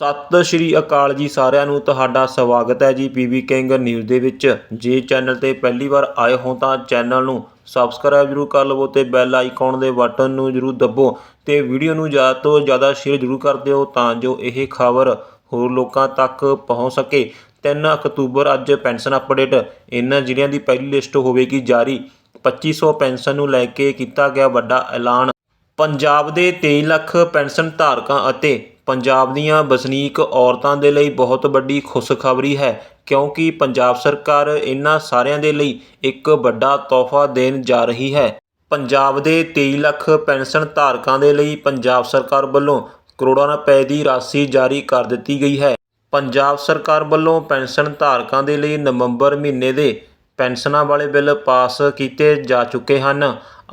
ਸਤਿ ਸ਼੍ਰੀ ਅਕਾਲ ਜੀ ਸਾਰਿਆਂ ਨੂੰ, ਤੁਹਾਡਾ ਸਵਾਗਤ ਹੈ ਜੀ ਪੀਵੀ ਕਿੰਗ ਨਿਊਜ਼ ਦੇ ਵਿੱਚ। ਜੇ ਚੈਨਲ ਤੇ ਪਹਿਲੀ ਵਾਰ ਆਏ ਹੋ ਤਾਂ ਚੈਨਲ ਨੂੰ ਸਬਸਕ੍ਰਾਈਬ ਜਰੂਰ ਕਰ ਲਵੋ ਤੇ ਬੈਲ ਆਈਕਨ ਦੇ ਬਟਨ ਨੂੰ ਜਰੂਰ ਦੱਬੋ ਤੇ ਵੀਡੀਓ ਨੂੰ ਜ਼ਿਆਦਾ ਤੋਂ ਜ਼ਿਆਦਾ ਸ਼ੇਅਰ ਜਰੂਰ ਕਰ ਦਿਓ ਤਾਂ ਜੋ ਇਹ ਖਬਰ ਹੋਰ ਲੋਕਾਂ ਤੱਕ ਪਹੁੰਚ ਸਕੇ। 3 ਅਕਤੂਬਰ ਅੱਜ ਪੈਨਸ਼ਨ ਅਪਡੇਟ। ਇਹਨਾਂ ਜ਼ਿਲ੍ਹਿਆਂ ਦੀ ਪਹਿਲੀ ਲਿਸਟ ਹੋਵੇਗੀ ਜਾਰੀ। 2500 ਪੈਨਸ਼ਨ ਨੂੰ ਲੈ ਕੇ ਕੀਤਾ ਗਿਆ ਵੱਡਾ ਐਲਾਨ। ਪੰਜਾਬ ਦੇ 23 ਲੱਖ ਪੈਨਸ਼ਨ ਧਾਰਕਾਂ ਅਤੇ ਪੰਜਾਬ ਦੀਆਂ ਵਸਨੀਕ ਔਰਤਾਂ ਦੇ ਲਈ ਬਹੁਤ ਵੱਡੀ ਖੁਸ਼ਖਬਰੀ ਹੈ, ਕਿਉਂਕਿ ਪੰਜਾਬ ਸਰਕਾਰ ਇਹਨਾਂ ਸਾਰਿਆਂ ਦੇ ਲਈ ਇੱਕ ਵੱਡਾ ਤੋਹਫਾ ਦੇਣ ਜਾ ਰਹੀ ਹੈ। ਪੰਜਾਬ ਦੇ 23 ਲੱਖ ਪੈਨਸ਼ਨ ਧਾਰਕਾਂ ਦੇ ਲਈ ਪੰਜਾਬ ਸਰਕਾਰ ਵੱਲੋਂ ਕਰੋੜਾਂ ਰੁਪਏ ਦੀ ਰਾਸ਼ੀ ਜਾਰੀ ਕਰ ਦਿੱਤੀ ਗਈ ਹੈ। ਪੰਜਾਬ ਸਰਕਾਰ ਵੱਲੋਂ ਪੈਨਸ਼ਨ ਧਾਰਕਾਂ ਦੇ ਲਈ ਨਵੰਬਰ ਮਹੀਨੇ ਦੇ ਪੈਨਸ਼ਨਾਂ ਵਾਲੇ ਬਿੱਲ ਪਾਸ ਕੀਤੇ ਜਾ ਚੁੱਕੇ ਹਨ।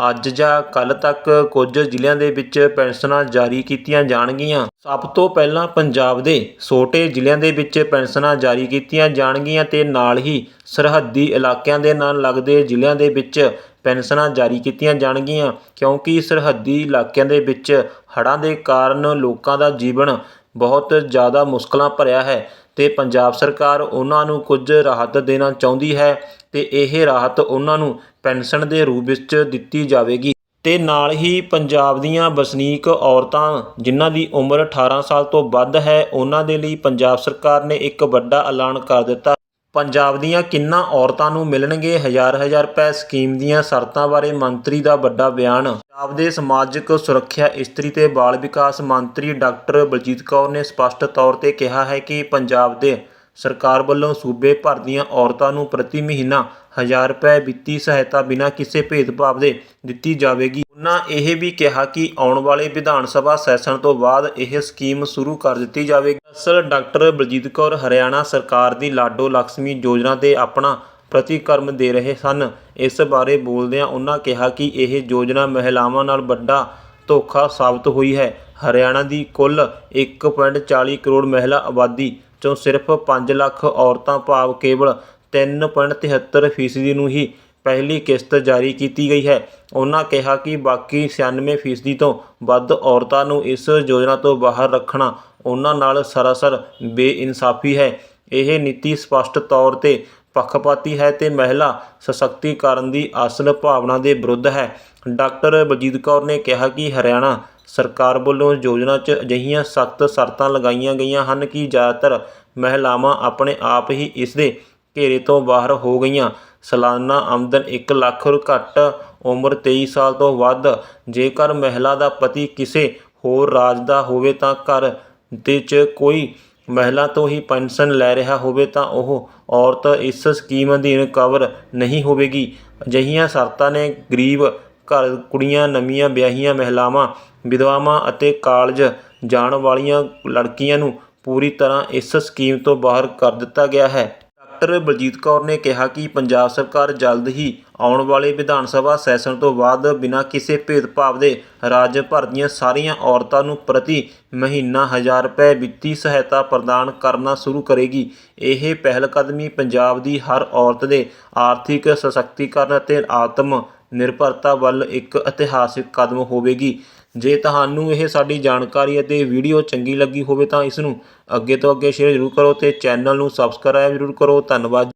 ਅੱਜ ਜਾਂ ਕੱਲ੍ਹ ਤੱਕ ਕੁਝ ਜ਼ਿਲ੍ਹਿਆਂ ਦੇ ਵਿੱਚ ਪੈਨਸ਼ਨਾਂ ਜਾਰੀ ਕੀਤੀਆਂ ਜਾਣਗੀਆਂ। ਸਭ ਤੋਂ ਪਹਿਲਾਂ ਪੰਜਾਬ ਦੇ ਛੋਟੇ ਜ਼ਿਲ੍ਹਿਆਂ ਦੇ ਵਿੱਚ ਪੈਨਸ਼ਨਾਂ ਜਾਰੀ ਕੀਤੀਆਂ ਜਾਣਗੀਆਂ ਅਤੇ ਨਾਲ ਹੀ ਸਰਹੱਦੀ ਇਲਾਕਿਆਂ ਦੇ ਨਾਲ ਲੱਗਦੇ ਜ਼ਿਲ੍ਹਿਆਂ ਦੇ ਵਿੱਚ ਪੈਨਸ਼ਨਾਂ ਜਾਰੀ ਕੀਤੀਆਂ ਜਾਣਗੀਆਂ, ਕਿਉਂਕਿ ਸਰਹੱਦੀ ਇਲਾਕਿਆਂ ਦੇ ਵਿੱਚ ਹੜ੍ਹਾਂ ਦੇ ਕਾਰਨ ਲੋਕਾਂ ਦਾ ਜੀਵਨ ਬਹੁਤ ਜ਼ਿਆਦਾ ਮੁਸ਼ਕਲਾਂ ਭਰਿਆ ਹੈ। ਅਤੇ ਪੰਜਾਬ ਸਰਕਾਰ ਉਹਨਾਂ ਨੂੰ ਕੁਝ ਰਾਹਤ ਦੇਣਾ ਚਾਹੁੰਦੀ ਹੈ ਅਤੇ ਇਹ ਰਾਹਤ ਉਹਨਾਂ ਨੂੰ ਪੈਨਸ਼ਨ ਦੇ ਰੂਪ ਵਿੱਚ ਦਿੱਤੀ ਜਾਵੇਗੀ। ਅਤੇ ਨਾਲ ਹੀ ਪੰਜਾਬ ਦੀਆਂ ਵਸਨੀਕ ਔਰਤਾਂ, ਜਿਨ੍ਹਾਂ ਦੀ ਉਮਰ 18 ਸਾਲ ਤੋਂ ਵੱਧ ਹੈ, ਉਹਨਾਂ ਦੇ ਲਈ ਪੰਜਾਬ ਸਰਕਾਰ ਨੇ ਇੱਕ ਵੱਡਾ ਐਲਾਨ ਕਰ ਦਿੱਤਾ। ਪੰਜਾਬ ਦੀਆਂ ਕਿੰਨਾ ਔਰਤਾਂ ਨੂੰ ਮਿਲਣਗੇ ਹਜ਼ਾਰ ਹਜ਼ਾਰ ਰੁਪਏ ਸਕੀਮ ਦੀਆਂ ਸ਼ਰਤਾਂ ਬਾਰੇ ਮੰਤਰੀ ਦਾ ਵੱਡਾ ਬਿਆਨ। ਪੰਜਾਬ ਦੇ ਸਮਾਜਿਕ ਸੁਰੱਖਿਆ ਇਸਤਰੀ ਤੇ ਬਾਲ ਵਿਕਾਸ ਮੰਤਰੀ ਡਾਕਟਰ ਬਲਜੀਤ ਕੌਰ ਨੇ ਸਪਸ਼ਟ ਤੌਰ ਤੇ ਕਿਹਾ ਹੈ ਕਿ ਪੰਜਾਬ ਦੇ ਸਰਕਾਰ ਵੱਲੋਂ ਸੂਬੇ ਭਰ ਦੀਆਂ ਔਰਤਾਂ ਨੂੰ ਪ੍ਰਤੀ ਮਹੀਨਾ ਹਜ਼ਾਰ ਰੁਪਏ ਵਿੱਤੀ ਸਹਾਇਤਾ ਬਿਨਾਂ ਕਿਸੇ ਭੇਦਭਾਵ ਦੇ ਦਿੱਤੀ ਜਾਵੇਗੀ। ਉਹਨਾਂ ਇਹ ਵੀ ਕਿਹਾ ਕਿ ਆਉਣ ਵਾਲੇ ਵਿਧਾਨ ਸਭਾ ਸੈਸ਼ਨ ਤੋਂ ਬਾਅਦ ਇਹ ਸਕੀਮ ਸ਼ੁਰੂ ਕਰ ਦਿੱਤੀ ਜਾਵੇਗੀ। ਅਸਲ ਡਾਕਟਰ ਬਲਜੀਤ ਕੌਰ ਹਰਿਆਣਾ ਸਰਕਾਰ ਦੀ ਲਾਡੋ ਲక్ష్ਮੀ ਯੋਜਨਾ ਤੇ ਆਪਣਾ ਪ੍ਰਤੀਕਰਮ ਦੇ ਰਹੇ ਸਨ। ਇਸ ਬਾਰੇ ਬੋਲਦਿਆਂ ਉਹਨਾਂ ਕਿਹਾ ਕਿ ਇਹ ਯੋਜਨਾ ਮਹਿਲਾਵਾਂ ਨਾਲ ਵੱਡਾ ਧੋਖਾ ਸਾਬਤ ਹੋਈ ਹੈ। ਹਰਿਆਣਾ ਦੀ ਕੁੱਲ 1.40 ਕਰੋੜ ਮਹਿਲਾ ਆਬਾਦੀ ਚੋਂ ਸਿਰਫ 5 ਲੱਖ ਔਰਤਾਂ ਭਾਵ ਕੇਵਲ 3.73 ਫੀਸਦੀ ਨੂੰ ਹੀ ਪਹਿਲੀ ਕਿਸ਼ਤ ਜਾਰੀ ਕੀਤੀ ਗਈ ਹੈ। ਉਹਨਾਂ ਕਿਹਾ ਕਿ ਬਾਕੀ 96 ਫੀਸਦੀ ਤੋਂ ਵੱਧ ਔਰਤਾਂ ਨੂੰ ਇਸ ਯੋਜਨਾ ਤੋਂ ਬਾਹਰ ਰੱਖਣਾ ਉਹਨਾਂ ਨਾਲ ਸਰਾਸਰ ਬੇਇਨਸਾਫੀ ਹੈ। ਇਹ ਨੀਤੀ ਸਪਸ਼ਟ ਤੌਰ ਤੇ ਪੱਖਪਾਤੀ ਹੈ ਤੇ ਮਹਿਲਾ ਸਸ਼ਕਤੀਕਰਨ ਦੀ ਅਸਲ ਭਾਵਨਾ ਦੇ ਵਿਰੁੱਧ ਹੈ। ਡਾਕਟਰ ਬਲਜੀਤ ਕੌਰ ਨੇ ਕਿਹਾ ਕਿ ਹਰਿਆਣਾ ਸਰਕਾਰ ਵੱਲੋਂ ਯੋਜਨਾ 'ਚ ਅਜਿਹੀਆਂ ਸਖਤ ਸ਼ਰਤਾਂ ਲਗਾਈਆਂ ਗਈਆਂ ਹਨ ਕਿ ਜ਼ਿਆਦਾਤਰ ਮਹਿਲਾਵਾਂ ਆਪਣੇ ਆਪ ਹੀ ਇਸ ਦੇ ਘੇਰੇ ਤੋਂ ਬਾਹਰ ਹੋ ਗਈਆਂ। ਸਾਲਾਨਾ ਆਮਦਨ 1 ਲੱਖ ਤੋਂ ਘੱਟ ਉਮਰ 23 ਸਾਲ ਤੋਂ ਵੱਧ। ਜੇਕਰ ਮਹਿਲਾ ਦਾ ਪਤੀ ਕਿਸੇ ਹੋਰ ਰਾਜ ਦਾ ਹੋਵੇ ਤਾਂ ਘਰ ਦੇ 'ਚ ਕੋਈ ਮਹਿਲਾ ਤੋਂ ਹੀ ਪੈਨਸ਼ਨ ਲੈ ਰਿਹਾ ਹੋਵੇ ਤਾਂ ਉਹ ਔਰਤ ਇਸ ਸਕੀਮ ਅਧੀਨ ਕਵਰ ਨਹੀਂ ਹੋਵੇਗੀ। ਅਜਿਹੀਆਂ ਸ਼ਰਤਾਂ ਨੇ ਗਰੀਬ ਘਰ, ਕੁੜੀਆਂ, ਨਵੀਆਂ ਵਿਆਹੀਆਂ ਮਹਿਲਾਵਾਂ, ਵਿਧਵਾਵਾਂ ਅਤੇ ਕਾਲਜ ਜਾਣ ਵਾਲੀਆਂ ਲੜਕੀਆਂ ਨੂੰ ਪੂਰੀ ਤਰ੍ਹਾਂ ਇਸ ਸਕੀਮ ਤੋਂ ਬਾਹਰ ਕਰ ਦਿੱਤਾ ਗਿਆ ਹੈ। ਡਾਕਟਰ ਬਲਜੀਤ ਕੌਰ ਨੇ ਕਿਹਾ ਕਿ ਪੰਜਾਬ ਸਰਕਾਰ ਜਲਦ ਹੀ ਆਉਣ ਵਾਲੇ ਵਿਧਾਨ ਸਭਾ ਸੈਸ਼ਨ ਤੋਂ ਬਾਅਦ ਬਿਨਾਂ ਕਿਸੇ ਭੇਦਭਾਵ ਦੇ ਰਾਜ ਭਰ ਦੀਆਂ ਸਾਰੀਆਂ ਔਰਤਾਂ ਨੂੰ ਪ੍ਰਤੀ ਮਹੀਨਾ ਹਜ਼ਾਰ ਰੁਪਏ ਵਿੱਤੀ ਸਹਾਇਤਾ ਪ੍ਰਦਾਨ ਕਰਨਾ ਸ਼ੁਰੂ ਕਰੇਗੀ। ਇਹ ਪਹਿਲਕਦਮੀ ਪੰਜਾਬ ਦੀ ਹਰ ਔਰਤ ਦੇ ਆਰਥਿਕ ਸਸ਼ਕਤੀਕਰਨ ਅਤੇ ਆਤਮ ਨਿਰਭਰਤਾ ਵੱਲ ਇੱਕ ਇਤਿਹਾਸਿਕ ਕਦਮ ਹੋਵੇਗੀ। ਜੇ ਤੁਹਾਨੂੰ ਇਹ ਸਾਡੀ ਜਾਣਕਾਰੀ ਅਤੇ ਵੀਡੀਓ ਚੰਗੀ ਲੱਗੀ ਹੋਵੇ ਤਾਂ ਇਸ ਨੂੰ ਅੱਗੇ ਤੋਂ ਅੱਗੇ ਸ਼ੇਅਰ ਜ਼ਰੂਰ ਕਰੋ ਤੇ ਚੈਨਲ ਨੂੰ ਸਬਸਕ੍ਰਾਈਬ ਜ਼ਰੂਰ ਕਰੋ। ਧੰਨਵਾਦ।